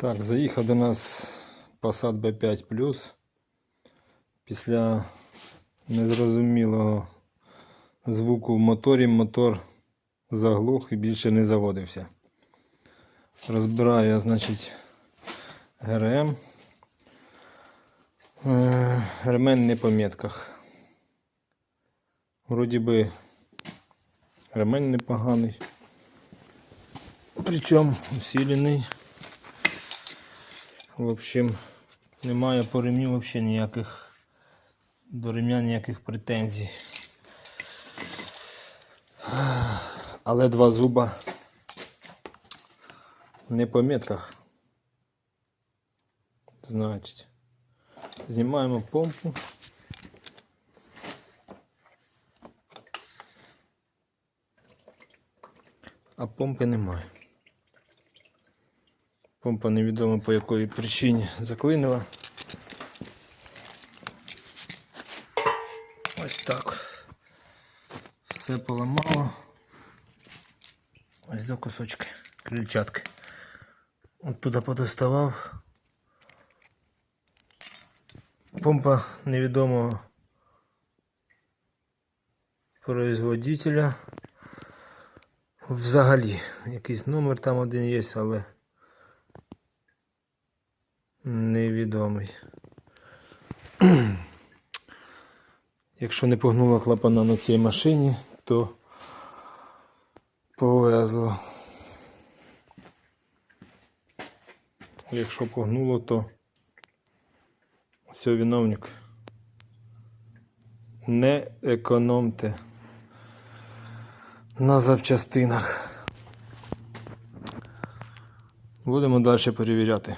Так, заїхав до нас Passat B5 Після незрозумілого звуку в моторі мотор заглух і більше не заводився. Розбираю значить, ГРМ. Е, Ремень не по метках. Вроді би ремень непоганий. Причому усилений. В общем, немає по ремню взагалі ніяких до ремня ніяких претензій. Але два зуба не по метках. Значить, знімаємо помпу. А помпи немає. Помпа невідомо по якої причині заклинила. Ось так. Все поламало. Ось до кусочки крильчатки. Оттуда подоставав. Помпа невідомого производителя. Взагалі, якийсь номер там один є, але невідомий. Якщо не погнуло клапана на цій машині, то повезло. Якщо погнуло, то все, виновник. Не економте на запчастинах. Будемо далі перевіряти.